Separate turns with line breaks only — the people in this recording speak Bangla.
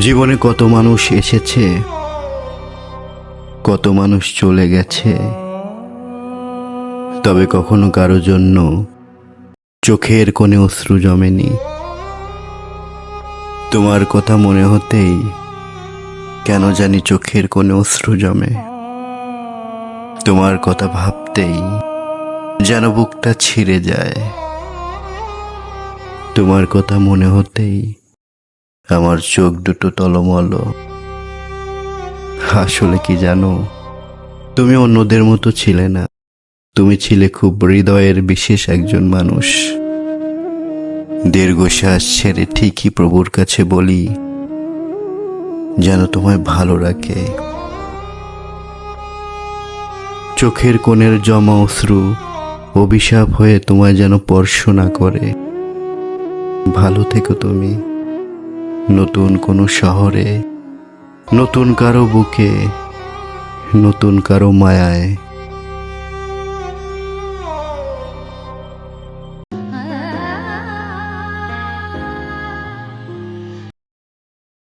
জীবনে কত মানুষ এসেছে, কত মানুষ চলে গেছে, তবে কখনো কারও জন্য চোখের কোণে অশ্রু জমেনি। তোমার কথা মনে হতেই কেন জানি চোখের কোণে অশ্রু জমে। তোমার কথা ভাবতেই যেন বুকটা ছিঁড়ে যায়। তোমার কথা মনে হতেই আমার চোখ দুটো টলমল আসলে কি জানো, তুমি অন্যদের মতো ছিলে না। তুমি ছিলে খুব হৃদয়ের বিশেষ একজন মানুষ। দীর্ঘশ্বাস ছেড়ে ঠিকই প্রভুর কাছে বলি, যেন তোমায় ভালো রাখে। চোখের কোণের জমা অশ্রু অভিশাপ হয়ে তোমায় যেন স্পর্শ না করে। ভালো থেকো তুমি। নতুন কোনো শহরে নতুন কারও বুকে নতুন কারও মায়ায়।